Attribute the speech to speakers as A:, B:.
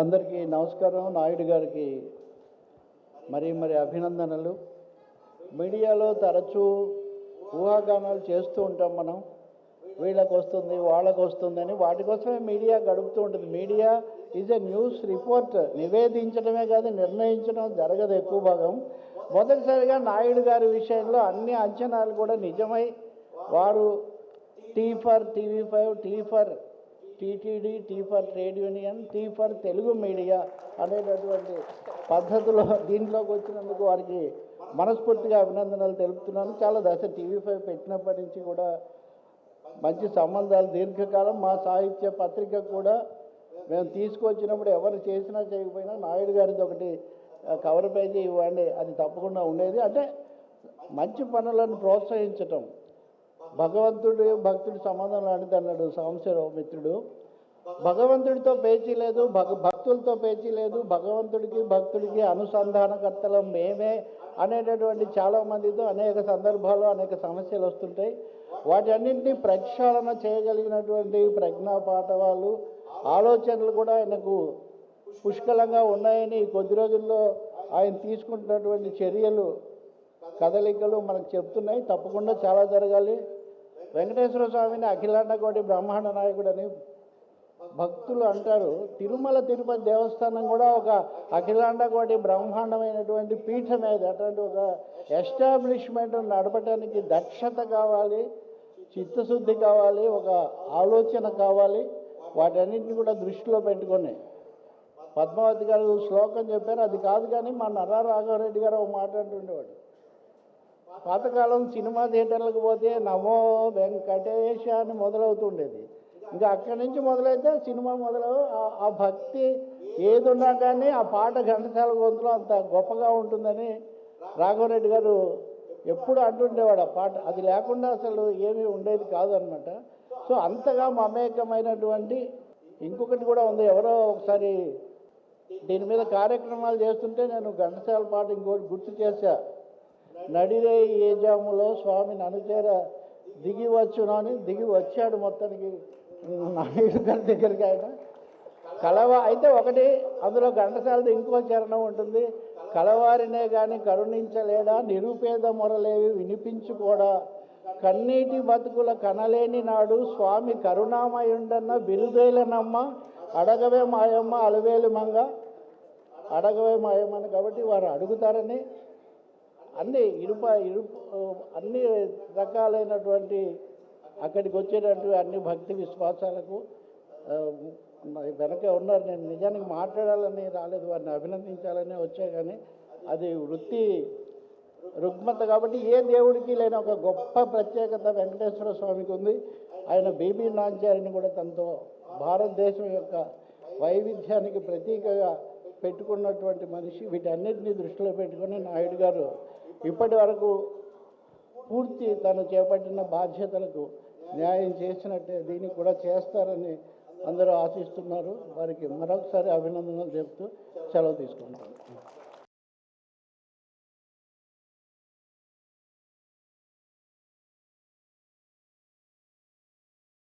A: అందరికీ నమస్కారం. నాయుడు గారికి మరి మరి అభినందనలు. మీడియాలో తరచూ ఊహాగానాలు చేస్తూ ఉంటాం మనం. వీళ్ళకి వస్తుంది వాళ్ళకు వస్తుందని వాటి కోసమే మీడియా గడుపుతూ ఉంటుంది. Media is a news report నివేదించడమే కాదు నిర్ణయించడం జరగదు ఎక్కువ భాగం. మొదటిసారిగా నాయుడు గారి విషయంలో అన్ని అంచనాలు కూడా నిజమై వారు T for TV five T for TTD T for trade union T for Telugu media అనేటటువంటి పద్ధతిలో దీంట్లోకి వచ్చినందుకు వారికి మనస్ఫూర్తిగా అభినందనలు తెలుపుతున్నాను. చాలా దశ టీవీ ఫైవ్ పెట్టినప్పటి నుంచి కూడా మంచి సంబంధాలు దీర్ఘకాలం మా సాహిత్య పత్రిక కూడా మేము తీసుకొచ్చినప్పుడు ఎవరు చేసినా చేయకపోయినా నాయుడు గారిది ఒకటి కవర్ పేజీ ఇవ్వండి అది తప్పకుండా ఉండేది. అంటే మంచి పనులను ప్రోత్సహించటం భగవంతుడు భక్తుడు సంబంధం లాంటిది అన్నాడు సాంశరావు మిత్రుడు. భగవంతుడితో పేచీ లేదు భగ భక్తులతో పేచీ లేదు భగవంతుడికి భక్తుడికి అనుసంధానకర్తల మేమే అనేటటువంటి చాలా మందితో అనేక సందర్భాలు అనేక సమస్యలు వస్తుంటాయి. వాటన్నింటినీ ప్రక్షాళన చేయగలిగినటువంటి ప్రజ్ఞా పాఠవాలు ఆలోచనలు కూడా ఆయనకు పుష్కలంగా ఉన్నాయని కొద్ది రోజుల్లో ఆయన తీసుకుంటున్నటువంటి చర్యలు కదలికలు మనకు చెప్తున్నాయి. తప్పకుండా చాలా జరగాలి. వెంకటేశ్వర స్వామిని అఖిలాండకోటి బ్రహ్మాండ బ్రహ్మాండ నాయకుడని భక్తులు అంటారు. తిరుమల తిరుపతి దేవస్థానం కూడా ఒక అఖిలాండకోటి బ్రహ్మాండమైనటువంటి పీఠమే అది అటువంటి ఒక ఎస్టాబ్లిష్మెంట్ నడపడానికి దక్షత కావాలి చిత్తశుద్ధి కావాలి ఒక ఆలోచన కావాలి. వాటన్నింటిని కూడా దృష్టిలో పెట్టుకొని. పద్మావతి గారు శ్లోకం చెప్పారు. అది కాదు కానీ మా నర్రా రాఘవరెడ్డి గారు ఒక మాట అంటుండేవాడు. పాతకాలం సినిమా థియేటర్లకు పోతే నమో వెంకటేశ అని మొదలవుతుండేది. ఇంకా అక్కడి నుంచి మొదలైతే సినిమా మొదలు ఆ- భక్తి ఏది ఉన్నా కానీ ఆ పాట ఘంటసాల గొంతులో అంత గొప్పగా ఉంటుందని రాఘవరెడ్డి గారు ఎప్పుడు అంటుండేవాడు ఆ పాట. అది లేకుండా అసలు ఏమీ ఉండేది కాదనమాట. సో అంతగా మమేకమైనటువంటి ఇంకొకటి కూడా ఉంది. ఎవరో ఒకసారి దీని మీద కార్యక్రమాలు చేస్తుంటే నేను ఘంటసాల పాట ఇంకోటి గుర్తు చేశా. నడిరే ఏ జాములో స్వామిని అనుచేర దిగి వచ్చును అని దిగి వచ్చాడు మొత్తానికి. నాయుడు గారి దగ్గరికి ఆయన. కలవ అయితే ఒకటి అందులో ఘంటసాలది ఇంకో చరణం ఉంటుంది. కలవారినే కానీ కరుణించలేడా? నిరుపేద మొరలేవి వినిపించుకోడా? కన్నీటి బతుకుల కనలేని నాడు స్వామి కరుణామయుండన్న బిరుదేలనమ్మ అడగవే మాయమ్మ అలవేలు మంగ. అడగవే మాయమ్మ అని కాబట్టి వారు అడుగుతారని అన్ని ఇరుప ఇరుపు అన్ని రకాలైనటువంటి అక్కడికి వచ్చేటటువంటి అన్ని భక్తి విశ్వాసాలకు వెనక ఉన్నారు. నేను నిజానికి మాట్లాడాలని రాలేదు వారిని అభినందించాలని వచ్చా కానీ అది వృత్తి రుగ్మత కాబట్టి ఏ దేవుడికి లేని ఒక గొప్ప ప్రత్యేకత వెంకటేశ్వర స్వామికి ఉంది. ఆయన బీబీ నాంచారిని కూడా తనతో భారతదేశం యొక్క వైవిధ్యానికి ప్రతీకగా పెట్టుకున్నటువంటి మనిషి. వీటన్నిటిని దృష్టిలో పెట్టుకొని నాయుడు గారు ఇప్పటి వరకు పూర్తి తను చేపట్టిన బాధ్యతలకు న్యాయం చేసినట్టే దీనికి కూడా చేస్తారని అందరూ ఆశిస్తున్నారు. వారికి మరొకసారి అభినందనలు చెప్తూ సెలవు తీసుకుంటాను